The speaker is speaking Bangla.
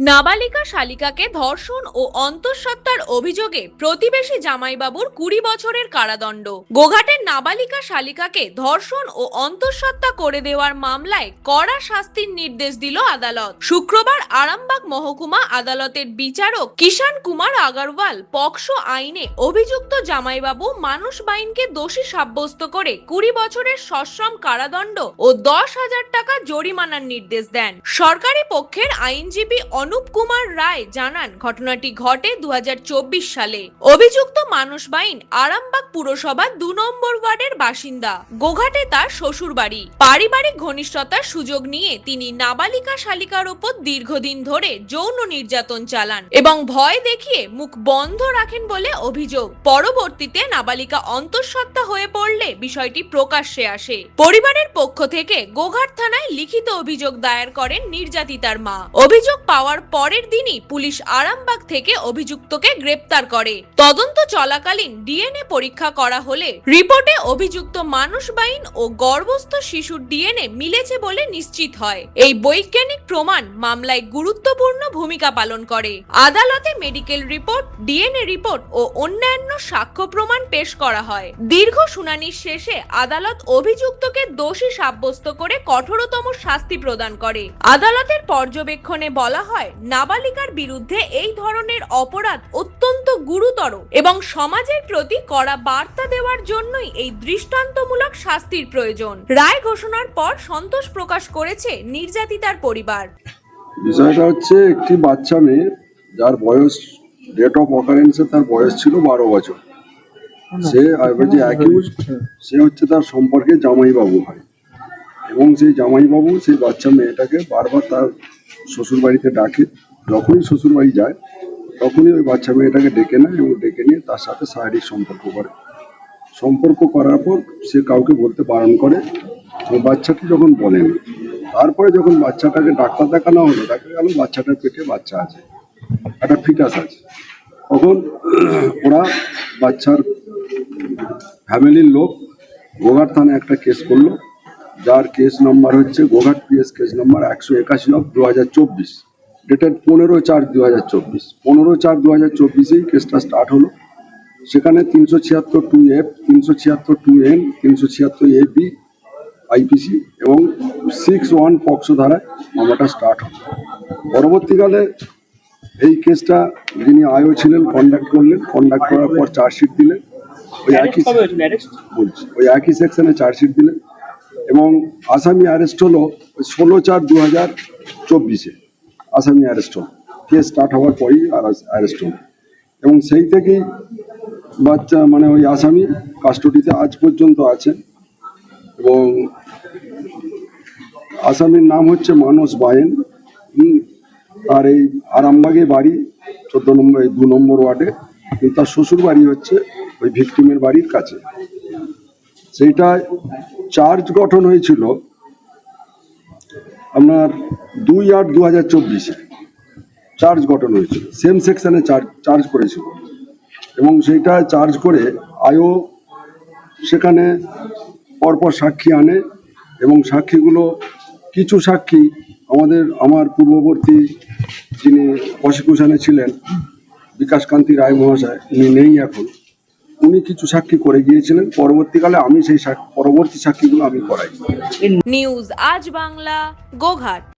নাবালিকা শালিকাকে ধর্ষণ ও অন্তঃসত্ত্বার অভিযোগে প্রতিবেশী জামাইবাবুর কুড়ি বছরের কারাদণ্ড। গোঘাটের নাবালিকা শালিকাকে ধর্ষণ ও অন্তঃসত্ত্বা করে দেওয়ার মামলায় কড়া শাস্তির নির্দেশ দিল আদালত। শুক্রবার আরামবাগ মহকুমা আদালতের বিচারক কিষান কুমার আগারওয়াল পক্সো আইনে অভিযুক্ত জামাইবাবু মানুষ বাইনকে দোষী সাব্যস্ত করে কুড়ি বছরের সশ্রম কারাদণ্ড ও দশ হাজার টাকা জরিমানার নির্দেশ দেন। সরকারি পক্ষের আইনজীবী অনুপ কুমার রায় জানান, ঘটনাটি ঘটে দু হাজার চব্বিশ সালে। অভিযুক্ত মানুষ বাইন আরামবাগ পুরসভার দু নম্বর ওয়ার্ডের বাসিন্দা। গোঘাটে তার শ্বশুর বাড়ি পারিবারিক ঘনিষ্ঠতার সুযোগ নিয়ে তিনি নাবালিকা শালিকার ওপর দীর্ঘদিন ধরে যৌন নির্যাতন চালান এবং ভয় দেখিয়ে মুখ বন্ধ রাখেন বলে অভিযোগ। পরবর্তীতে নাবালিকা অন্তঃসত্ত্বা হয়ে পড়লে বিষয়টি প্রকাশ্যে আসে। পরিবারের পক্ষ থেকে গোঘাট থানায় লিখিত অভিযোগ দায়ের করেন নির্যাতিতার মা। অভিযোগ পাওয়ার পরের দিনই পুলিশ আরামবাগ থেকে অভিযুক্তকে গ্রেপ্তার করে। তদন্ত চলাকালীন ডিএনএ পরীক্ষা করা হলে রিপোর্টে অভিযুক্ত মানুষ বাইন ও গর্ভস্থ শিশুর ডিএনএ মিলেছে বলে নিশ্চিত হয়। এই বৈজ্ঞানিক প্রমাণ মামলায় গুরুত্বপূর্ণ ভূমিকা পালন করে। আদালতে মেডিকেল রিপোর্ট, ডিএনএ রিপোর্ট ও অন্যান্য সাক্ষ্য প্রমাণ পেশ করা হয়। দীর্ঘ শুনানির শেষে আদালত অভিযুক্তকে দোষী সাব্যস্ত করে কঠোরতম শাস্তি প্রদান করে। আদালতের পর্যবেক্ষণে বলা হয় নাবালিকার বিরুদ্ধে এই ধরনের অপরাধ অত্যন্ত গুরুতর এবং সমাজের প্রতি কড়া বার্তা দেওয়ার জন্যই এই দৃষ্টান্তমূলক শাস্তির প্রয়োজন। রায় ঘোষণার পর সন্তোষ প্রকাশ করেছে নির্যাতিতার পরিবার। বিষয়টা হচ্ছে একটি বাচ্চা মেয়ে যার বয়স ডেট অফ অকারেন্সে তার বয়স ছিল বারো বছর। সে যে অ্যাকিউজ সে হচ্ছে তার সম্পর্কে জামাইবাবু হয়। এবং সেই জামাইবাবু সেই বাচ্চা মেয়েটাকে বারবার তার শ্বশুর বাড়িতে ডাকে, যখনই শ্বশুর বাড়ি যায়, তখনই ওই বাচ্চা মেয়েটাকে ডেকে নেয় এবং ডেকে নিয়ে তার সাথে শারীরিক সম্পর্ক করে। সম্পর্ক করার পর সে কাউকে বলতে বারণ করে বাচ্চাটি যখন বলেনি তারপরে যখন বাচ্চাটাকে ডাক্তার দেখানো হলো, দেখা গেল বাচ্চাটার পেটে বাচ্চা আছে, একটা ফিটাস আছে। তখন ওরা বাচ্চার ফ্যামিলির লোক, গোঘাট থানায় একটা কেস করল যার কেস নাম্বার হচ্ছে গোঘাট পিএস কেস নাম্বার একশো একাশি নব দু হাজার চব্বিশ। ডেটেড পনেরো চার দু হাজার চব্বিশ। পনেরো চার দু হাজার চব্বিশেই কেসটা স্টার্ট হলো। সেখানে তিনশো ছিয়াত্তর টু এফ তিনশো ছিয়াত্তর টু এন তিনশো ছিয়াত্তর এ বি আইপিসি এবং সিক্স ওয়ান পক্সো ধারায় মামলাটা স্টার্ট হয় পরবর্তীকালে এই কেসটা যিনি আয়ও ছিলেন কন্ডাক্ট করলেন। কন্ডাক্ট করার পর চার্জশিট দিলেন। ওই একই বলছি ওই একই সেকশনে চার্জশিট দিলেন। এবং আসামি অ্যারেস্ট হলো ষোলো চার দু হাজার চব্বিশে। আসামি অ্যারেস্ট হলো। কেস স্টার্ট হওয়ার পরেই অ্যারেস্ট হলো। এবং সেই থেকেই বাচ্চা মানে ওই আসামি কাস্টডিতে আজ পর্যন্ত আছে এবং আসামির নাম হচ্ছে মানস বায়েন। তার এই আরামবাগে বাড়ি, চোদ্দ নম্বর দু নম্বর ওয়ার্ডে। কিন্তু তার শ্বশুর বাড়ি হচ্ছে ওই ভিক্টিমের বাড়ির কাছে। সেইটা চার্জ গঠন হয়েছিল আপনার দুই আট দু হাজার চব্বিশে। চার্জ গঠন হয়েছিল। সেম সেকশনে চার্জ চার্জ করেছিল। এবং সেইটা চার্জ করে আয়ও সেখানে পরপর সাক্ষী আনে এবং সাক্ষীগুলো কিছু সাক্ষী আমাদের, আমার পূর্ববর্তী যিনি প্রসিকিউশনে ছিলেন, বিকাশকান্তি রায় মহাশয়, উনি নেই এখন। উনি কিছু সাক্ষী করে গিয়েছিলেন। পরবর্তীকালে আমি সেই সাক- পরবর্তী সাক্ষীগুলো আমি করাই। নিউজ আজ বাংলা, গোঘাট।